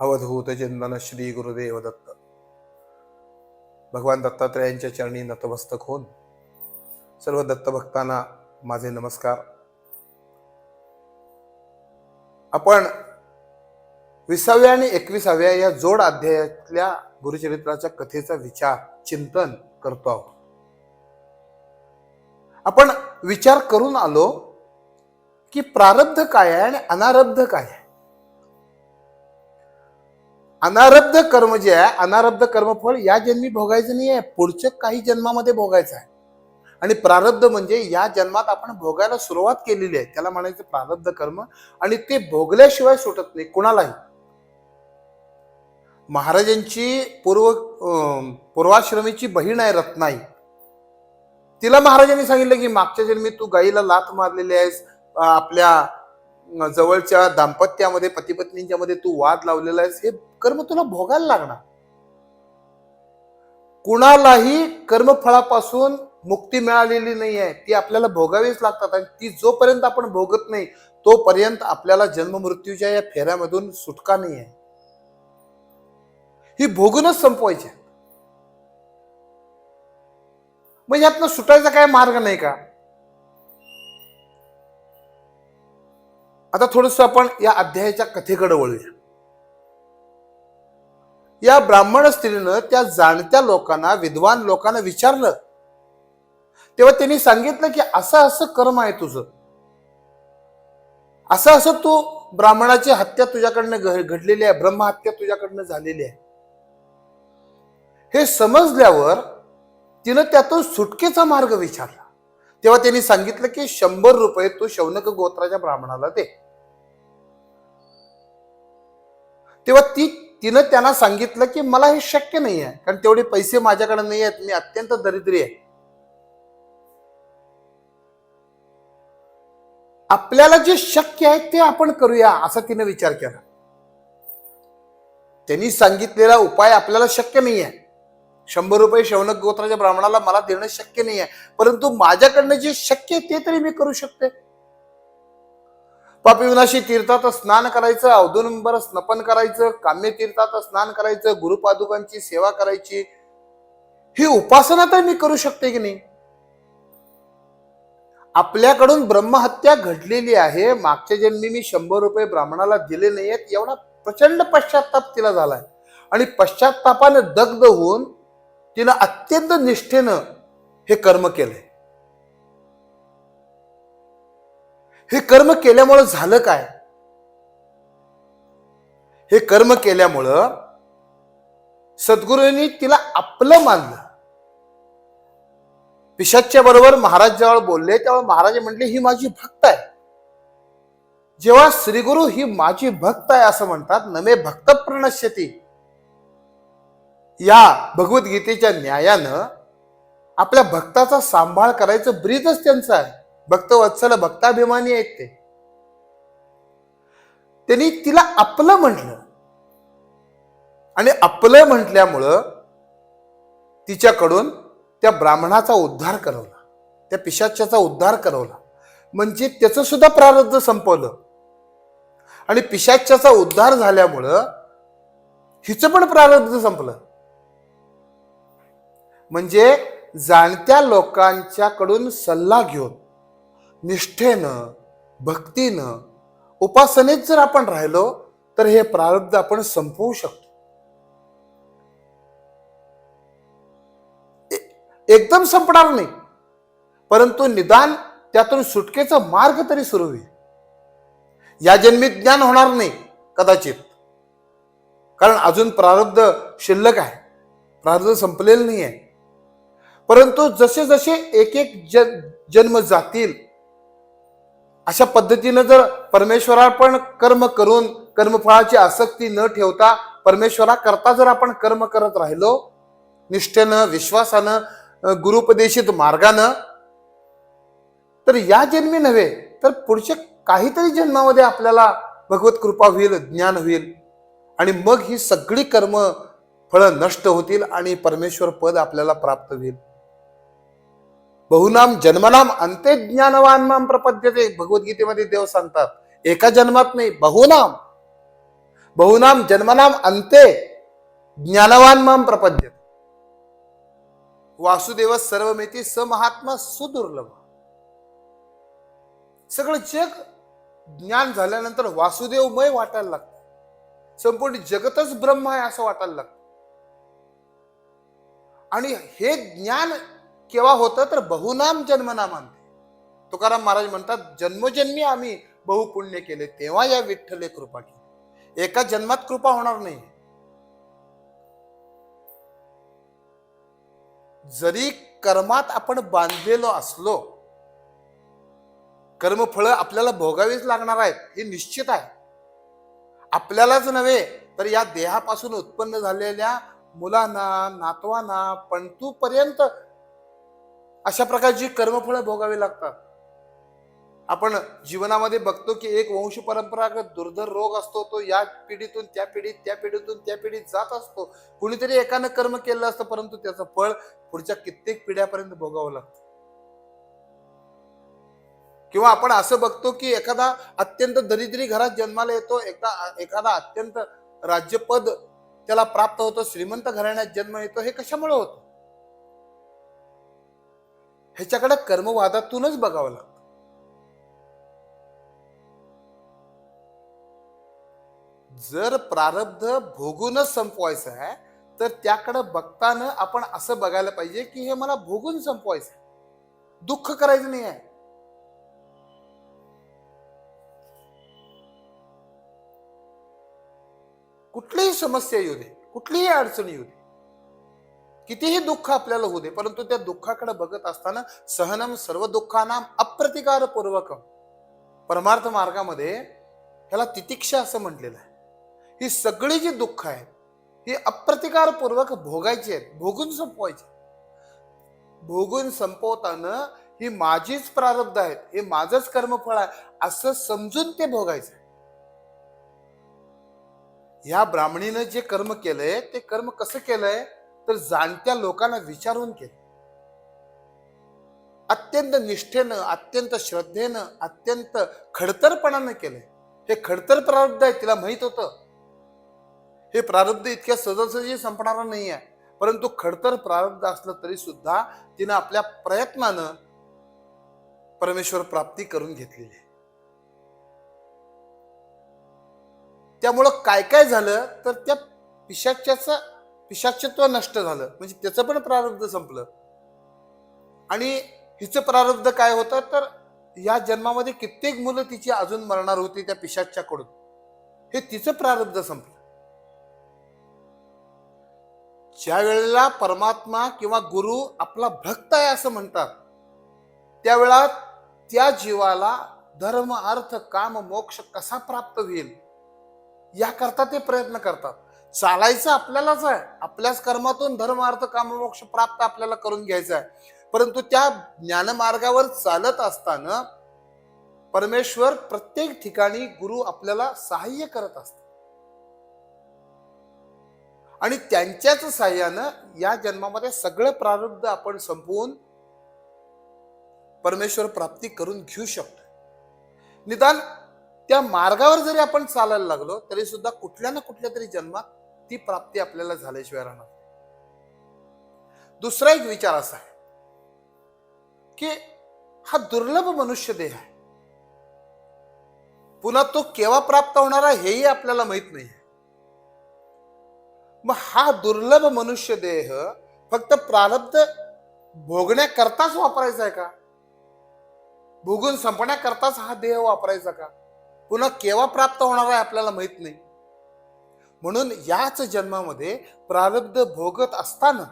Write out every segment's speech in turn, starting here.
अवधूत चिंतन श्री गुरुदेव दत्त. भगवान दत्तात्रयांच्या चरणी नतमस्तक होऊन सर्व दत्तभक्तांना माझे नमस्कार. आपण विसाव्या आणि एकविसाव्या या जोड अध्यायातल्या गुरुचरित्राच्या कथेचा विचार चिंतन करतो आहोत. आपण विचार करून आलो की प्रारब्ध काय आहे आणि अनारब्ध काय आहे? अनारब्ध कर्म जे आहे अनारब्ध कर्मफळ या जन्मी भोगायचं नाही आहे पुढच्या काही जन्मामध्ये भोगायचं आहे. आणि प्रारब्ध म्हणजे या जन्मात आपण भोगायला सुरुवात केलेली आहे. त्याला म्हणायचं प्रारब्ध कर्म. आणि ते भोगल्याशिवाय सुटत नाही कुणालाही. महाराजांची पूर्व पूर्वाश्रमीची बहीण आहे रत्नाई. तिला महाराजांनी सांगितलं की मागच्या जन्मी तू गाईला लाथ मारलेली आहेस आपल्या जवळच्या दाम्पत्यामध्ये पती पत्नींच्या मध्ये तू वाद लावलेला आहेस हे कर्म तुला भोगायला लागणार. कुणालाही कर्मफळापासून मुक्ती मिळालेली नाही आहे ती आपल्याला भोगावीच लागतात आणि ती जोपर्यंत आपण भोगत नाही तोपर्यंत आपल्याला जन्म मृत्यूच्या या फेऱ्यामधून सुटका नाही आहे ही भोगूनच संपवायची. आहे. मग यातनं सुटायचा काय मार्ग नाही का? आता थोडस आपण या अध्यायाच्या कथेकडे वळूया. या ब्राह्मण स्त्रीनं त्या जाणत्या लोकांना विद्वान लोकांना विचारलं. तेव्हा त्यांनी सांगितलं की असं असं कर्म आहे तुझं. असं असं तू ब्राह्मणाची हत्या तुझ्याकडनं घ- घडलेली आहे ब्रह्महत्या तुझ्याकडनं झालेली आहे. हे समजल्यावर तिनं त्यातून सुटकेचा मार्ग विचारला. तेव्हा त्यांनी सांगितलं की शंभर रुपये तू शौनक गोत्राच्या ब्राह्मणाला दे. तेव्हा ती तिनं त्यांना सांगितलं की मला हे शक्य नाही आहे कारण तेवढे पैसे माझ्याकडे नाही आहेत मी अत्यंत दरिद्री आहे. आपल्याला जे शक्य आहे ते आपण करूया असा तिने विचार केला. त्यांनी सांगितलेला उपाय आपल्याला शक्य नाही आहे शंभर रुपये शौनक गोत्राच्या ब्राह्मणाला मला देणं शक्य नाही आहे परंतु माझ्याकडनं जे शक्य आहे ते तरी मी करू शकते. पापीविनाशी तीर्थात स्नान करायचं अवधूनंबर स्नपन करायचं काम्य तीर्थात स्नान करायचं गुरुपादुकांची सेवा करायची ही उपासना तर मी करू शकते की नाही? आपल्याकडून ब्रह्महत्या घडलेली आहे मागच्या जन्मी मी शंभर रुपये ब्राह्मणाला दिले नाहीयेत एवढा प्रचंड पश्चाताप तिला झालाय. आणि पश्चातापाने दग्ध होऊन तिनं अत्यंत निष्ठेनं हे कर्म केलंय. हे कर्म केल्यामुळं झालं काय? हे कर्म केल्यामुळं सद्गुरूंनी तिला आपलं मानलं. पिशाच्या बरोबर महाराज जेव्हा बोलले तेव्हा महाराज म्हटले ही माझी भक्त आहे. जेव्हा श्रीगुरु ही माझी भक्त आहे असं म्हणतात नमे भक्त प्रणश्यती या भगवद्गीतेच्या न्यायानं आपल्या भक्ताचा सांभाळ करायचं ब्रीदच त्यांचं आहे. भक्त वत्सल भक्ताभिमानी आहेत ते. त्यांनी तिला आपलं म्हटलं. आणि आपलं म्हटल्यामुळं तिच्याकडून त्या ब्राह्मणाचा उद्धार करवला. त्या पिशाच्याचा उद्धार करवला. म्हणजे त्याचं सुद्धा प्रारब्ध संपवलं. आणि पिशाच्याचा उद्धार झाल्यामुळं हिचं पण प्रारब्ध संपलं. म्हणजे जाणत्या लोकांच्याकडून सल्ला घेऊन निष्ठेनं भक्तीनं उपासनेत जर आपण राहिलो तर हे प्रारब्ध आपण संपवू शकतो. एकदम संपणार नाही. परंतु निदान त्यातून सुटकेचा मार्ग तरी सुरू होईल. या जन्मी ज्ञान होणार नाही कदाचित. कारण अजून प्रारब्ध शिल्लक आहे. प्रारब्ध संपलेलं नाही आहे परंतु जसे जसे एक एक जन जन्म जातील अशा पद्धतीनं जर परमेश्वरापण कर्म करून कर्मफळाची आसक्ती न ठेवता परमेश्वरा करता जर आपण कर्म करत राहिलो निष्ठेनं विश्वासानं गुरुपदेशित मार्गानं तर या जन्मी नव्हे तर पुढच्या काहीतरी जन्मामध्ये आपल्याला भगवत कृपा होईल ज्ञान होईल आणि मग ही सगळी कर्म फळं नष्ट होतील आणि परमेश्वर पद आपल्याला प्राप्त होईल. बहुनाम जन्मनाम अंते ज्ञानवान माम प्रपद्यते. भगवद्गीतेमध्ये देव सांगतात एका जन्मात नाही बहुनाम. बहुनाम जन्मनाम अंते ज्ञानवान माम प्रपद्य वासुदेव सर्वमेती समहात्मा सुदुर्लभ. सगळं जग ज्ञान झाल्यानंतर वासुदेवमय वाटायला लागतं. संपूर्ण जगतच ब्रह्म आहे असं वाटायला लागतं. आणि हे ज्ञान केव्हा होतं तर बहुनाम जन्मनाम तुकाराम महाराज म्हणतात जन्मोजन्मी आम्ही बहुपुण्य केले तेव्हा या विठ्ठले कृपा केली. एका जन्मात कृपा होणार नाही. जरी कर्मात आपण बांधलेलो असलो कर्मफळ आपल्याला भोगावीच लागणार आहेत हे निश्चित आहे. आपल्यालाच नव्हे तर या देहापासून उत्पन्न झालेल्या मुलांना नातवांना पर्यंत अशा प्रकारची कर्मफळं भोगावी लागतात. आपण जीवनामध्ये बघतो की एक वंश परंपरागत दुर्धर रोग असतो तो या पिढीतून त्या पिढीत त्या पिढीतून त्या पिढीत जात असतो. कुणीतरी एकानं कर्म केलं असतं परंतु त्याचं फळ पुढच्या कित्येक पिढ्यापर्यंत भोगावं लागतं. किंवा आपण असं बघतो की एखादा अत्यंत दरिद्री घरात जन्माला येतो एकदा एखादा अत्यंत राज्यपद त्याला प्राप्त होतो श्रीमंत घराण्यात जन्म येतो हे कशामुळे होतं? ह्याच्याकडे कर्मवादातूनच बघावं लागतं. जर प्रारब्ध भोगूनच संपवायचं आहे तर त्याकडे बघताना आपण असं बघायला पाहिजे की हे मला भोगून संपवायचं आहे. दुःख करायचं नाही आहे. कुठलीही समस्या येऊ दे कुठलीही अडचण येऊ दे. कितीही दुःख आपल्याला होऊ दे परंतु त्या दुःखाकडे बघत असताना सहनम सर्व दुःखांना अप्रतिकारपूर्वक. परमार्थ मार्गामध्ये ह्याला तितिक्षा असं म्हटलेलं आहे. ही सगळी जी दुःख आहेत ही अप्रतिकारपूर्वक भोगायची आहेत भोगून संपवायची भोगून संपवताना ही माझीच प्रारब्ध आहेत हे माझंच कर्मफळ आहे असं समजून ते भोगायचं ह्या ब्राह्मणीनं जे कर्म केलंय ते कर्म कसं केलंय? तर जाणत्या लोकांना विचारून केलं अत्यंत निष्ठेनं अत्यंत श्रद्धेनं अत्यंत खडतरपणानं केलंय. हे खडतर प्रारब्ध आहे तिला माहीत होतं. हे प्रारब्ध इतक्या सहजासहजी संपणार नाही आहे परंतु खडतर प्रारब्ध असलं तरी सुद्धा तिनं आपल्या प्रयत्नानं परमेश्वर प्राप्ती करून घेतलेली आहे. त्यामुळं काय काय झालं तर त्या पिशाच्याचं पिशाचत्व नष्ट झालं. म्हणजे त्याचं पण प्रारब्ध संपलं. आणि हिचं प्रारब्ध काय होतं? तर या जन्मामध्ये कित्येक मुलं तिची अजून मरणार होती त्या पिशाच्याकडून हे तिचं प्रारब्ध संपलं. ज्या वेळेला परमात्मा किंवा गुरु आपला भक्त आहे असं म्हणतात त्यावेळा त्या जीवाला धर्म अर्थ काम मोक्ष कसा प्राप्त होईल याकरता ते प्रयत्न करतात. चालायचं आपल्यालाच आहे. आपल्याच कर्मातून धर्म अर्थ प्राप्त आपल्याला करून घ्यायचं आहे. परंतु त्या ज्ञानमार्गावर चालत असताना परमेश्वर प्रत्येक ठिकाणी गुरु आपल्याला सहाय्य करत असतात. आणि त्यांच्याच सहाय्यानं या जन्मामध्ये सगळं प्रारब्ध आपण संपवून परमेश्वर प्राप्ती करून घेऊ शकतो. निदान त्या मार्गावर जरी आपण चालायला लागलो तरी सुद्धा कुठल्या ना कुठल्या तरी जन्मात ती प्राप्ती आपल्याला झाल्याशिवाय राहणार दुसरा एक विचार असा आहे की हा दुर्लभ मनुष्य देह आहे. पुन्हा तो केव्हा प्राप्त होणारा हेही आपल्याला माहीत नाही मग हा दुर्लभ मनुष्य देह फक्त प्रारब्ध भोगण्याकरताच वापरायचा आहे का? भोगून संपण्याकरताच हा देह वापरायचा का? पुन्हा केव्हा प्राप्त होणार आहे आपल्याला माहीत नाही. म्हणून याच जन्मामध्ये प्रारब्ध भोगत असताना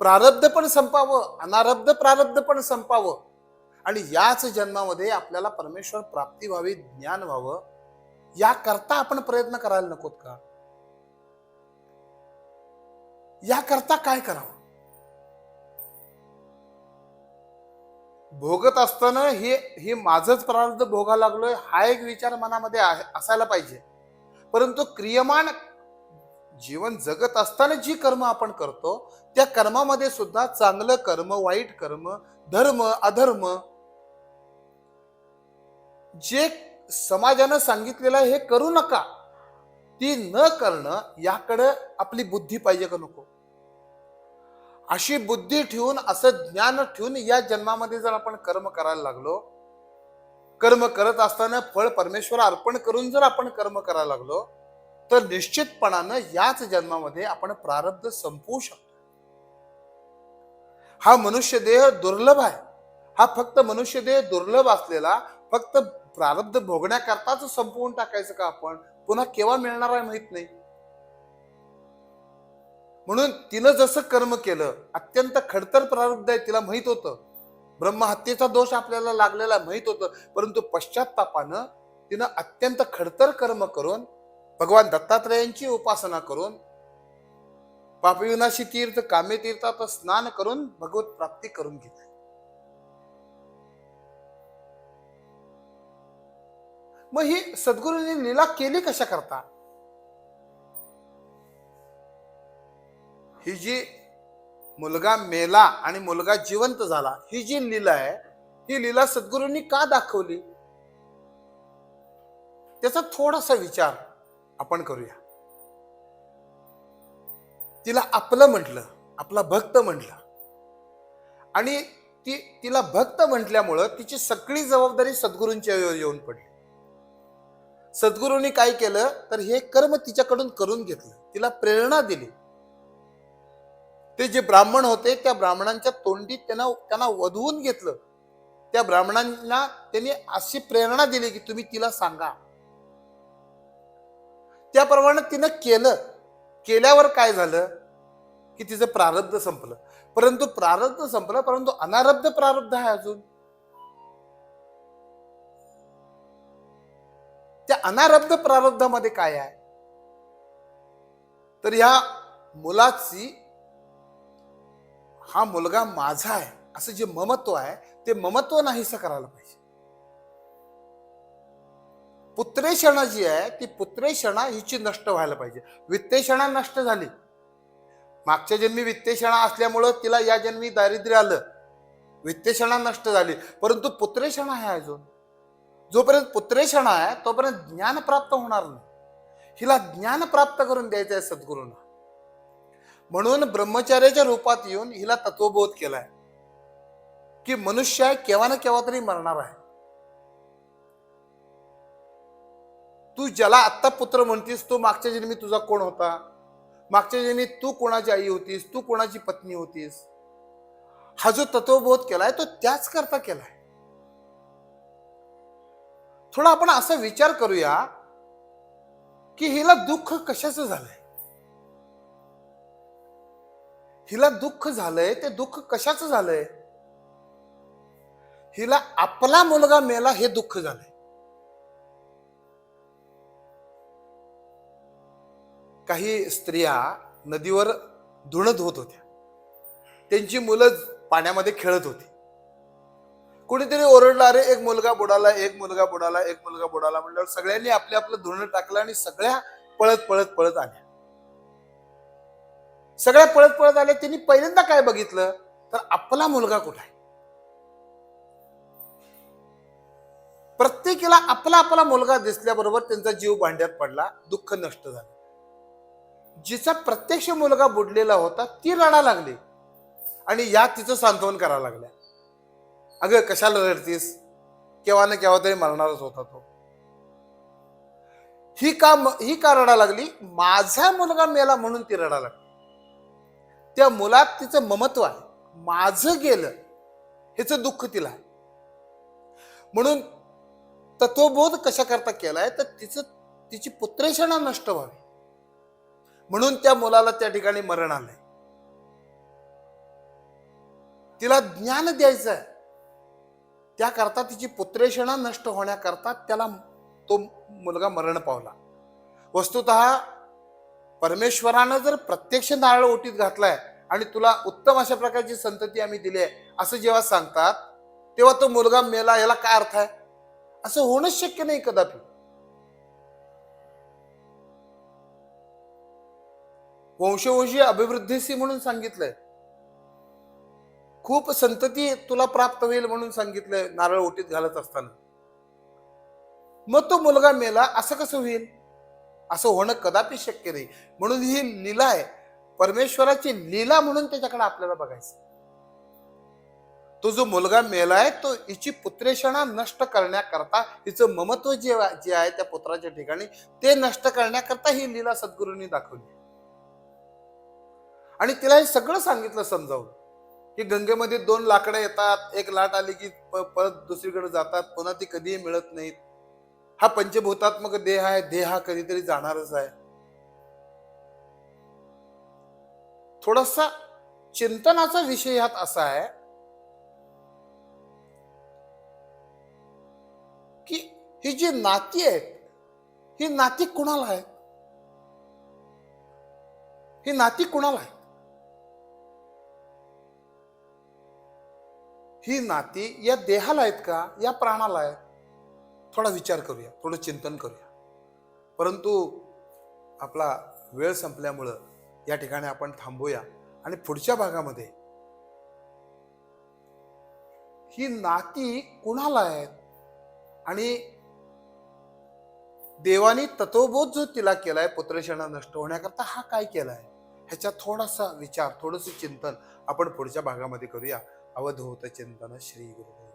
प्रारब्ध पण संपावं अनारब्ध प्रारब्ध पण संपावं आणि याच जन्मामध्ये आपल्याला परमेश्वर प्राप्ती व्हावी ज्ञान व्हावं याकरता आपण प्रयत्न करायला नकोत का? याकरता काय करावं? भोगत असताना हे हे माझंच प्रारब्ध भोगा लागलोय हा एक विचार मनामध्ये आहे असायला पाहिजे. परंतु क्रियमान जीवन जगत असताना जी कर्म आपण करतो त्या कर्मामध्ये सुद्धा चांगलं कर्म वाईट कर्म धर्म अधर्म जे समाजानं सांगितलेलं आहे हे करू नका. ती न करणं याकडं आपली बुद्धी पाहिजे का नको? अशी बुद्धी ठेवून असं ज्ञान ठेवून या जन्मामध्ये जर आपण कर्म करायला लागलो कर्म करत असताना फळ परमेश्वर अर्पण करून जर आपण कर्म करायला लागलो तर निश्चितपणानं याच जन्मामध्ये आपण प्रारब्ध संपवू शकतो. हा मनुष्य देह दुर्लभ आहे. हा फक्त मनुष्य देह दुर्लभ असलेला फक्त प्रारब्ध भोगण्याकरताच संपवून टाकायचं का आपण? पुन्हा केव्हा मिळणार आहे माहीत नाही. म्हणून तिनं जसं कर्म केलं अत्यंत खडतर प्रारब्ध आहे तिला माहीत होतं. ब्रह्महत्येचा दोष आपल्याला लागलेला माहीत होतं परंतु पश्चातापानं तिनं अत्यंत खडतर कर्म करून भगवान दत्तात्रयांची उपासना करून पापविनाशी तीर्थ कामे तीर्थात स्नान करून भगवत प्राप्ती करून घेतली. मग ही सद्गुरूंनी लीला केली कशा करता? ही जी मुलगा मेला आणि मुलगा जिवंत झाला ही जी लीला आहे ही लीला सद्गुरूंनी का दाखवली? त्याचा थोडासा विचार आपण करूया. तिला आपलं म्हटलं आपला भक्त म्हटलं. आणि ती तिला भक्त म्हटल्यामुळं तिची सगळी जबाबदारी सद्गुरूंच्या येऊन पडली. सद्गुरूंनी काय केलं? तर हे कर्म तिच्याकडून करून घेतलं. तिला प्रेरणा दिली. ते जे ब्राह्मण होते त्या ब्राह्मणांच्या तोंडी त्यांना त्यांना वधवून घेतलं. त्या ब्राह्मणांना त्यांनी अशी प्रेरणा दिली की तुम्ही तिला सांगा. त्याप्रमाणे तिनं केलं. केल्यावर काय झालं? की तिचं प्रारब्ध संपलं. परंतु प्रारब्ध संपलं परंतु अनारब्ध प्रारब्ध आहे अजून. त्या अनारब्ध प्रारब्धामध्ये काय आहे? तर ह्या मुलाची हा मुलगा माझा आहे. असं जे ममत्व आहे ते ममत्व नाहीसं करायला पाहिजे. पुत्रेषणा जी आहे ती पुत्रेषणा हिची नष्ट व्हायला पाहिजे. वित्तेषणा नष्ट झाली. मागच्या जन्मी वित्तेषणा असल्यामुळं तिला या जन्मी दारिद्र्य आलं. वित्तेषणा नष्ट झाली. परंतु पुत्रेषणा आहे अजून. जोपर्यंत पुत्रेषणा आहे तोपर्यंत ज्ञान प्राप्त होणार नाही. हिला ज्ञान प्राप्त करून द्यायचं आहे सद्गुरूंना. म्हणून ब्रह्मचार्याच्या रूपात येऊन हिला तत्वबोध केलाय. की मनुष्य केव्हा ना केव्हा तरी मरणार आहे. तू ज्याला आत्ता पुत्र म्हणतीस तो मागच्या जन्मी तुझा कोण होता? मागच्या जन्मी तू कोणाची आई होतीस? तू कोणाची पत्नी होतीस? हा जो तत्वबोध केलाय तो त्याच करता केलाय. थोडा आपण असा विचार करूया की हिला दुःख कशाचं झालंय? हिला दुःख झालंय ते दुःख कशाचं झालंय? हिला आपला मुलगा मेला हे दुःख झालंय. काही स्त्रिया नदीवर धुणत होत होत्या. त्यांची मुलं पाण्यामध्ये खेळत होती. कुणीतरी ओरडला अरे एक मुलगा बुडाला एक मुलगा बुडाला एक मुलगा बुडाला. म्हणल्यावर सगळ्यांनी आपलं आपलं धुणं टाकलं आणि सगळ्या पळत पळत पळत आल्या. सगळ्या पळत पळत आले त्यांनी पहिल्यांदा काय बघितलं? तर आपला मुलगा कुठं आहे? प्रत्येकीला आपला आपला मुलगा दिसल्याबरोबर त्यांचा जीव भांड्यात पडला दुःख नष्ट झालं. जिचा प्रत्यक्ष मुलगा बुडलेला होता ती रडा लागली. आणि या तिचं सांत्वन करायला लागल्या. अगं कशाला रडतीस? केव्हा ना केव्हा तरी मरणारच होता तो. ही का ही का रडा लागली? माझा मुलगा मेला म्हणून ती रडा लागली. त्या मुलात तिचं ममत्व आहे. माझं गेलं ह्याचं दुःख तिला म्हणून तत्वबोध कशा करता केलाय? तर तिचं तिची पुत्रेषणा नष्ट व्हावी. म्हणून त्या मुलाला त्या ठिकाणी मरण आलंय. तिला ज्ञान द्यायचं आहे त्याकरता तिची पुत्रेषणा नष्ट होण्याकरता त्याला तो मुलगा मरण पावला. वस्तुत परमेश्वरानं जर प्रत्यक्ष नारळ ओटीत घातलाय आणि तुला उत्तम अशा प्रकारची संतती आम्ही दिली आहे असं जेव्हा सांगतात तेव्हा तो मुलगा मेला याला काय अर्थ आहे? असं होणंच शक्य नाही कदापि. वंशवंशी अभिवृद्धीसी म्हणून सांगितलंय. खूप संतती तुला प्राप्त होईल म्हणून सांगितलंय नारळ ओटीत घालत असताना. मग तो मुलगा मेला असं कसं होईल? असं होणं कदापि शक्य नाही. म्हणून ही लीला आहे. परमेश्वराची लीला म्हणून त्याच्याकडे आपल्याला बघायचं. तो जो मुलगा मेलाय तो हिची पुत्रेषणा नष्ट करण्याकरता हिचं ममत्व जे जे आहे त्या पुत्राच्या ठिकाणी ते नष्ट करण्याकरता ही लीला सद्गुरूंनी दाखवली. आणि तिला हे सगळं सांगितलं समजावून. की गंगेमध्ये दोन लाकडं येतात एक लाट आली की प- परत दुसरीकडे जातात पुन्हा ती कधीही मिळत नाहीत. हा पंचभूतात्मक देह आहे. देह हा कधीतरी जाणारच आहे. थोडासा चिंतनाचा विषय ह्यात असा आहे की ही जी नाती आहेत ही नाती कुणाला आहेत? ही नाती कुणाला आहेत? ही नाती या देहाला आहेत का? या प्राणाला आहेत? थोडा विचार करूया थोडं चिंतन करूया. परंतु आपला वेळ संपल्यामुळं या ठिकाणी आपण थांबूया. आणि पुढच्या भागामध्ये ही नाती कुणाला आहेत? आणि देवानी तत्वबोध जो तिला केलाय पुत्रशणा नष्ट होण्याकरता हा काय केलाय? ह्याचा थोडासा विचार थोडस चिंतन आपण पुढच्या भागामध्ये करूया. अवधूत चिंतन श्री गुरु